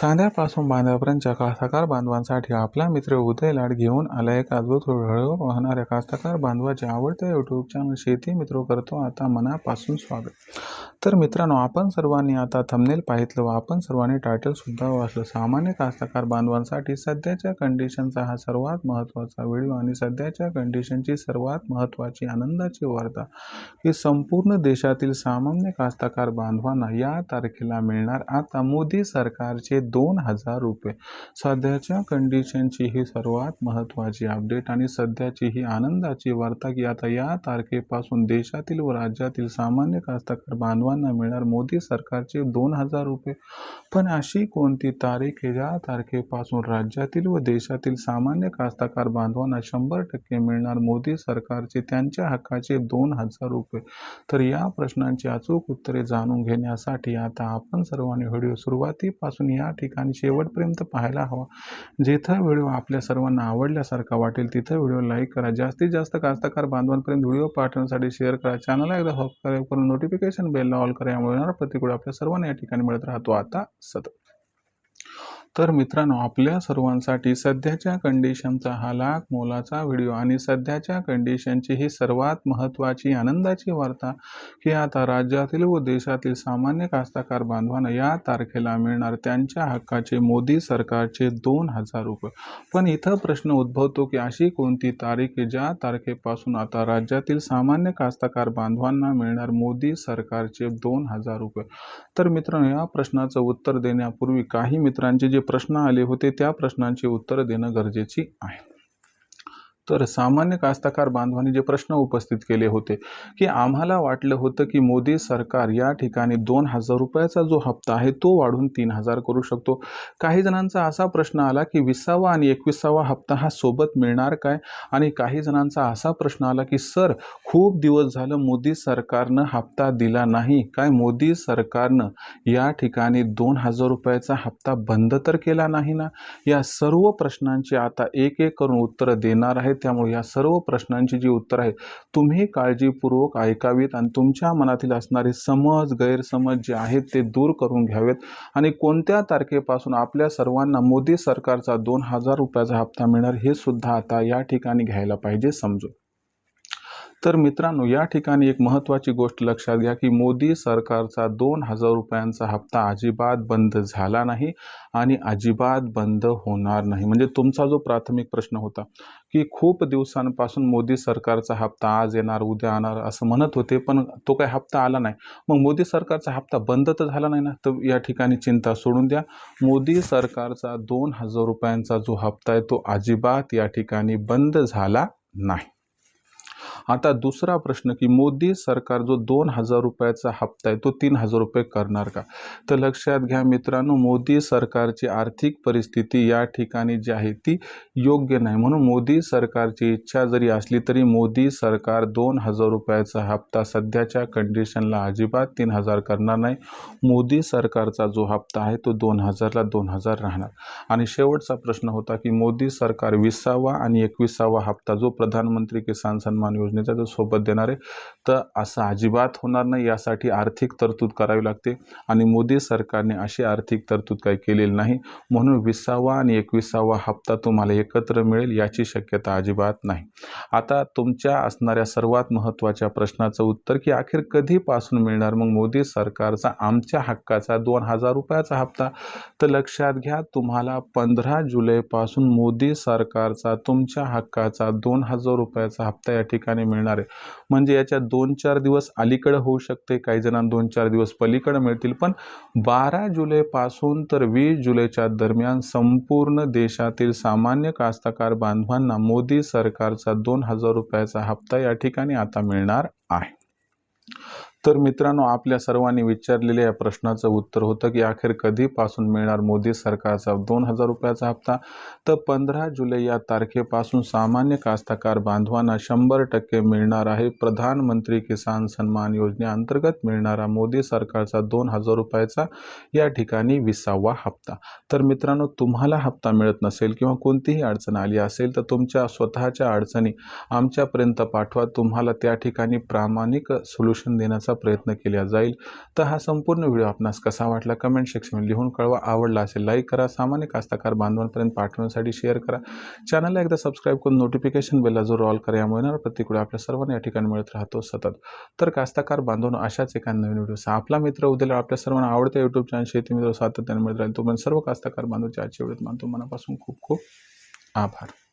सांध्यापासून बांध्यापर्यंतच्या कास्तकार बांधवांसाठी आपला मित्र उदय लाड घेऊन आला एक अद्भुत हळूहळू वाहणाऱ्या कास्तकार बांधवाचे आवडते यूट्यूब चॅनल शेती मित्र करतो. आता मनापासून स्वागत. तर मित्रांनो आपण सर्वांनी आता थंबनेल पाहितलं व आपण सर्वांनी टायटलसुद्धा वाचलं. सामान्य कास्तकार बांधवांसाठी सध्याच्या कंडिशनचा हा सर्वात महत्त्वाचा व्हिडिओ आणि सध्याच्या कंडिशनची सर्वात महत्त्वाची आनंदाची वार्ता की संपूर्ण देशातील सामान्य कास्तकार बांधवांना या तारखेला मिळणार. आता मोदी सरकारचे दोन हजार रुपये. सध्याच्या कंडिशनची ही सर्वात महत्त्वाची अपडेट आणि सध्याची ही आनंदाची वार्ता की आता या तारखेपासून देशातील व राज्यातील सामान्य कास्तकार बांधवांना मिळणार मोदी सरकारचे दोन हजार रुपये. पण अशी कोणती तारीख आहे? ज्या तारखेपासून राज्यातील व देशातील सामान्य कास्तकार बांधवांना शंभर टक्के मिळणार मोदी सरकारचे त्यांच्या हक्काचे दोन हजार रुपये? तर या प्रश्नांची अचूक उत्तरे जाणून घेण्यासाठी आता आपण सर्वांनी व्हिडिओ सुरुवातीपासून या ठिकाणी शेवटपर्यंत पाहायला हवा. जिथं व्हिडिओ आपल्या सर्वांना आवडल्यासारखा वाटेल तिथं व्हिडिओ लाईक करा. जास्तीत जास्त कास्तकार बांधवांपर्यंत व्हिडिओ पाठवण्यासाठी शेअर करा. चॅनलला एकदा सबस्क्राईब करून नोटिफिकेशन बेलला ऑल करा. यामुळे येणारा प्रतिकूळ आपल्या सर्वांना या ठिकाणी मिळत राहतो. आता सतत. तर मित्रांनो आपल्या सर्वांसाठी सध्याच्या कंडिशनचा हा लाख मोलाचा व्हिडिओ आणि सध्याच्या कंडिशनची ही सर्वात महत्त्वाची आनंदाची वार्ता की आता राज्यातील व देशातील सामान्य कास्तकार बांधवांना या तारखेला मिळणार. त्यांच्या हक्काचे मोदी सरकारचे दोन हजार रुपये. पण इथं प्रश्न उद्भवतो की अशी कोणती तारीख आहे? ज्या तारखेपासून आता राज्यातील सामान्य कास्तकार बांधवांना मिळणार मोदी सरकारचे दोन हजार रुपये. तर मित्रांनो या प्रश्नाचं उत्तर देण्यापूर्वी काही मित्रांचे जे प्रश्न आले होते त्या प्रश्नांची उत्तरं देणं गरजेची आहे. तर सामान्य कास्तकार बांधवांनी जे प्रश्न उपस्थित केले होते की आम्हाला वाटलं होतं की मोदी सरकार या ठिकाणी दोन हजार रुपयाचा जो हप्ता आहे तो वाढून तीन हजार करू शकतो. काही जणांचा असा प्रश्न आला की विसावा आणि एकविसावा हप्ता हा सोबत मिळणार काय? आणि काही जणांचा असा प्रश्न आला की सर खूप दिवस झालं मोदी सरकारनं हप्ता दिला नाही. काय मोदी सरकारनं या ठिकाणी दोन हजार रुपयाचा हप्ता बंद तर केला नाही ना? या सर्व प्रश्नांची आता एक एक करून उत्तरं देणार आहेत. त्यामुळे या सर्व प्रश्नांची जी उत्तर आहे तुम्ही काळजीपूर्वक ऐकावीत आणि तुमच्या मनातील असणारे समज गैरसमज जे आहेत ते दूर करून घ्यावेत. आणि कोणत्या तारखेपासून आपल्या सर्वांना मोदी सरकारचा दोन हजार रुपयाचा हप्ता मिळणार हे सुद्धा आता या ठिकाणी घ्यायला पाहिजे समजून. तर मित्रांनो या ठिकाणी एक महत्त्वाची गोष्ट लक्षात घ्या की मोदी सरकारचा दोन हजार रुपयांचा हप्ता अजिबात बंद झाला नाही आणि अजिबात बंद होणार नाही. म्हणजे तुमचा जो प्राथमिक प्रश्न होता की खूप दिवसांपासून मोदी सरकारचा हप्ता आज येणार उद्या येणार असं म्हणत होते पण तो काही हप्ता आला नाही. मग मोदी सरकारचा हप्ता बंद तर झाला नाही ना? तर या ठिकाणी चिंता सोडून द्या. मोदी सरकारचा दोन हजार रुपयांचा जो हप्ता आहे तो अजिबात या ठिकाणी बंद झाला नाही. आता दुसरा प्रश्न की मोदी सरकार जो दोन हजार रुपयाचा हप्ता आहे तो तीन हजार रुपये करणार का? तर लक्षात घ्या मित्रांनो मोदी सरकारची आर्थिक परिस्थिती या ठिकाणी जी आहे ती योग्य नाही. म्हणून मोदी सरकारची इच्छा जरी असली तरी मोदी सरकार दोन हजार रुपयाचा हप्ता सध्याच्या कंडिशनला अजिबात तीन हजार करणार नाही. मोदी सरकारचा जो हप्ता आहे तो दोन हजारला दोन हजार राहणार. आणि शेवटचा प्रश्न होता की मोदी सरकार विसावा आणि एकविसावा हप्ता जो प्रधानमंत्री किसान सन्मान योजनेचा जो सोबत देणार आहे तर असं अजिबात होणार नाही. यासाठी आर्थिक तरतूद करावी लागते आणि मोदी सरकारने अशी आर्थिक तरतूद काही केलेली नाही. म्हणून विसावा आणि एकविसावा हप्ता तुम्हाला एकत्र मिळेल याची शक्यता अजिबात नाही. आता तुमच्या असणाऱ्या सर्वात महत्त्वाच्या प्रश्नाचं उत्तर की अखेर कधीपासून मिळणार? मग मोदी सरकारचा आमच्या हक्काचा दोन हजार रुपयाचा हप्ता. तर लक्षात घ्या तुम्हाला पंधरा जुलैपासून मोदी सरकारचा तुमच्या हक्काचा दोन हजार रुपयाचा हप्ता या ठिकाणी मिळणार आहे. म्हणजे याच्या दोन चार दिवस अलीकडं होऊ शकते. काही जणांना दोन चार दिवस पलीकडं मिळतील. पण बारा जुलैपासून तर वीस जुलैच्या दरम्यान संपूर्ण देशातील सामान्य कास्तकार बांधवांना मोदी सरकारचा दोन हजार रुपयाचा हप्ता या ठिकाणी आता मिळणार आहे. तर मित्रांनो आपल्या सर्वांनी विचारलेल्या या प्रश्नाचं उत्तर होतं की अखेर कधीपासून मिळणार मोदी सरकारचा दोन हजार रुपयाचा हप्ता? तर पंधरा जुलै या तारखेपासून सामान्य कास्तकार बांधवांना शंभर टक्के मिळणार आहे. प्रधानमंत्री किसान सन्मान योजनेअंतर्गत मिळणारा मोदी सरकारचा दोन हजार रुपयाचा या ठिकाणी विसावा हप्ता. तर मित्रांनो तुम्हाला हप्ता मिळत नसेल किंवा कोणतीही अडचण आली असेल तर तुमच्या स्वतःच्या अडचणी आमच्यापर्यंत पाठवा. तुम्हाला त्या ठिकाणी प्रामाणिक सोल्युशन देण्याचा करण्याचा प्रयत्न केला जाईल. तर हा संपूर्ण व्हिडिओ आपणास कसा वाटला कमेंट सेक्शनमध्ये लिहून कळवा. आवडला असेल लाईक करा. सामान्य कास्तकार बांधवांपर्यंत पाठवण्यासाठी शेअर करा. चॅनलला एकदा सबस्क्राईब करून नोटिफिकेशन बेलला जो रॉल करा. यामुळे येणारा प्रतिक्रिया आपल्या सर्वांना या ठिकाणी मिळत राहतो सतत. तर कास्तकार बांधवांनो अशाच एका नवीन व्हिडिओ आपला मित्र उद्याला आपल्या सर्वांना आवडत्या युट्यूब चॅनल शेती मित्र सातत्याने मिळत राहील. तोपर्यंत सर्व कास्तकार बांधवांच्या आजच्या वेळेत मानतो. मनापासून खूप खूप आभार.